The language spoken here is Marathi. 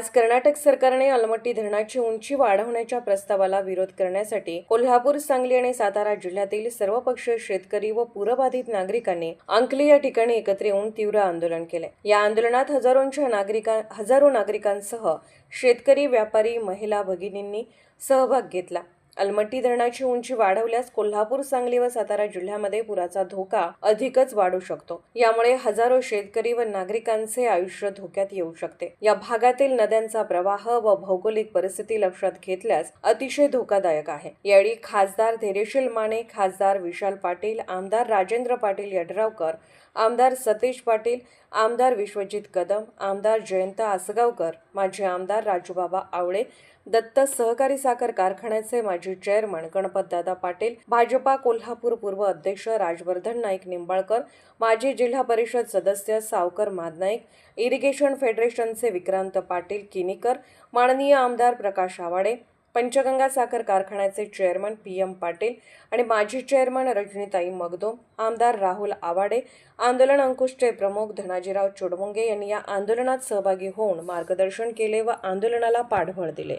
आज कर्नाटक सरकारने अलमट्टी धरणाची उंची वाढवण्याच्या प्रस्तावाला विरोध करण्यासाठी कोल्हापूर सांगली आणि सातारा जिल्ह्यातील सर्वपक्षीय शेतकरी व पूरबाधित नागरिकांनी अंकली या ठिकाणी एकत्र येऊन तीव्र आंदोलन केले. या आंदोलनात हजारोंच्या नागरिकां हजारो नागरिकांसह शेतकरी व्यापारी महिला भगिनींनी सहभाग घेतला. अलमट्टी धरणाची उंची वाढवल्यास कोल्हापूर सांगली व सातारा जिल्ह्यामध्ये पुराचा धोका अधिकच वाढू शकतो. यामुळे हजारो शेतकरी व नागरिकांचे आयुष्य धोक्यात येऊ शकते. या भागातील नद्यांचा प्रवाह व भौगोलिक परिस्थिती लक्षात घेतल्यास अतिशय धोकादायक आहे. यावेळी खासदार धैर्यशील माने खासदार विशाल पाटील आमदार राजेंद्र पाटील यड्रावकर आमदार सतीश पाटील आमदार विश्वजित कदम आमदार जयंत आसगावकर माजी आमदार राजूबाबा आवळे दत्त सहकारी साखर कारखान्याचे माजी चेअरमन गणपतदादा पाटील भाजपा कोल्हापूर पूर्व अध्यक्ष राजवर्धन नाईक निंबाळकर माजी जिल्हा परिषद सदस्य सावकर मादनाईक इरिगेशन फेडरेशनचे विक्रांत पाटील किनीकर माननीय आमदार प्रकाश आवाडे पंचगंगा साखर कारखान्याचे चेअरमन पी एम पाटील आणि माजी चेअरमन रजनीताई मगदोम आमदार राहुल आवाडे आंदोलन अंकुशचे प्रमुख धनाजीराव चोडमुंगे यांनी या आंदोलनात सहभागी होऊन मार्गदर्शन केले व आंदोलनाला पाठबळ दिले.